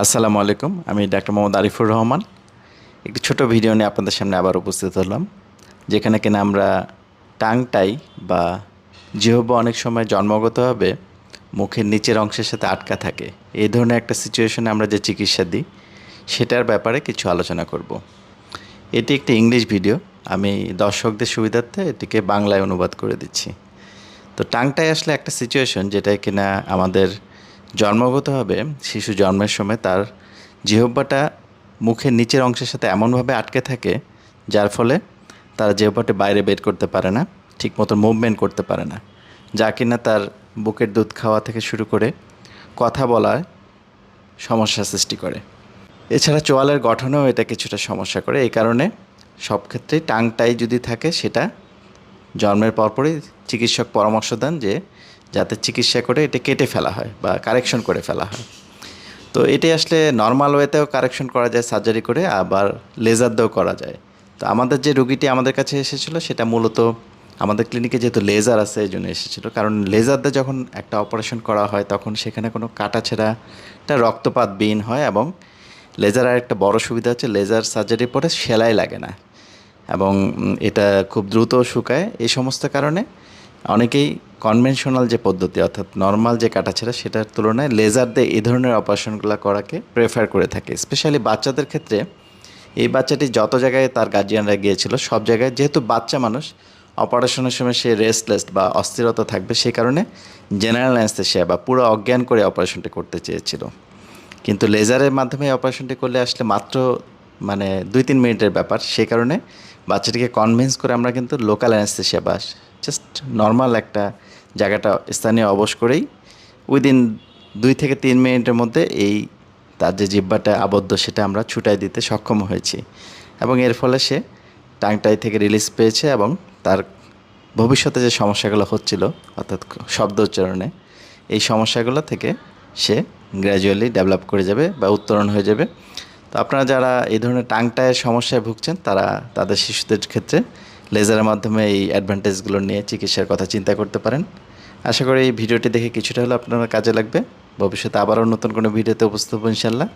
আসসালামু আলাইকুম, আমি ডাক্তার মোহাম্মদ আরিফুর রহমান। একটি ছোট ভিডিও নিয়ে আপনাদের সামনে আবার উপস্থিত হলাম, যেখানে কিনা আমরা টাংটাই বা জিহ্বা অনেক সময় জন্মগতভাবে মুখের নিচের অংশের সাথে আটকা থাকে। এই ধরনের একটা সিচুয়েশনে আমরা যে চিকিৎসা দিই, সেটার ব্যাপারে কিছু আলোচনা করব। এটি একটি ইংলিশ ভিডিও, আমি দর্শকদের সুবিধার্থে এটিকে বাংলায় অনুবাদ করে দিচ্ছি। তো টাংটাই আসলে একটা সিচুয়েশন যেটা কিনা আমাদের জন্মগতভাবে শিশু জন্মের সময় তার জিহ্বাটা মুখের নিচের অংশের সাথে এমনভাবে আটকে থাকে, যার ফলে তারা জিহ্বাটা বাইরে বের করতে পারে না ঠিক মতো মুভমেন্ট করতে পারে না। যা কিনা তার বুকের দুধ খাওয়া থেকে শুরু করে কথা বলার সমস্যা সৃষ্টি করে। এছাড়া চোয়ালের গঠনেও এটা কিছুটা সমস্যা করে, এই কারণে সব ক্ষেত্রেই টাংটাই যদি থাকে, সেটা জন্মের পরপরই চিকিৎসক পরামর্শ দেন যে যাতে চিকিৎসা করে এটা কেটে ফেলা হয় বা কারেকশন করে ফেলা হয়। তো এটি আসলে নর্মাল ওয়েতেও কারেকশন করা যায় সার্জারি করে আবার লেজার দিয়েও করা যায়। তো আমাদের যে রুগীটি আমাদের কাছে এসেছিল, সেটা মূলত আমাদের ক্লিনিকে যেহেতু লেজার আছে এই জন্য এসেছিল। কারণ লেজার দিয়ে যখন একটা অপারেশন করা হয়, তখন সেখানে কোনো কাটা ছেঁড়াটা রক্তপাত বিহীন হয় এবং লেজার আর একটা বড় সুবিধা হচ্ছে লেজার সার্জারির পরে সেলাই লাগে না এবং এটা খুব দ্রুত শুকায়। এই সমস্ত কারণে অনেকেই কনভেনশনাল যে পদ্ধতি, অর্থাৎ নর্মাল যে কাটা কাটাছেড়া সেটার তুলনায় লেজার দিয়ে এই ধরনের অপারেশনগুলো করাকে প্রেফার করে থাকে। স্পেশালি বাচ্চাদের ক্ষেত্রে, এই বাচ্চাটি যত জায়গায় তার গার্জিয়ানরা গিয়েছিল, সব জায়গায় যেহেতু বাচ্চা মানুষ অপারেশনের সময় সে রেস্টলেস বা অস্থিরতা থাকবে, সেই কারণে জেনারেল অ্যানেস্থেশিয়া বা পুরো অজ্ঞান করে অপারেশনটি করতে চেয়েছিল। কিন্তু লেজারের মাধ্যমে অপারেশনটি করলে আসলে মাত্র মানে দুই তিন মিনিটের ব্যাপার, সেই কারণে বাচ্চাটিকে কনভিন্স করে আমরা কিন্তু লোকাল অ্যানেস্থেশিয়া বা জাস্ট নর্মাল একটা জায়গাটা স্থানীয় অবশ করেই উইদিন দুই থেকে তিন মিনিটের মধ্যে এই তার যে জিব্বাটা আবদ্ধ সেটা আমরা ছুটাই দিতে সক্ষম হয়েছি। এবং এর ফলে সে টাংটাই থেকে রিলিজ পেয়েছে এবং তার ভবিষ্যতে যে সমস্যাগুলো হচ্ছিল, অর্থাৎ শব্দ উচ্চারণে, এই সমস্যাগুলো থেকে সে গ্র্যাজুয়ালি ডেভেলপ করে যাবে বা উত্তরণ হয়ে যাবে। তো আপনারা যারা এই ধরনের টাংটায়ের সমস্যায় ভুগছেন, তারা তাদের শিশুদের ক্ষেত্রে লেজারের মাধ্যমে এই অ্যাডভান্টেজগুলো নিয়ে চিকিৎসার কথা চিন্তা করতে পারেন। আশা করি এই ভিডিওটি দেখে কিছুটা হলেও আপনার কাজে লাগবে। ভবিষ্যতে আবারও নতুন কোনো ভিডিওতে উপস্থিত হব ইনশাল্লাহ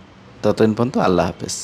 ততদিন পর্যন্ত আল্লাহ হাফেজ।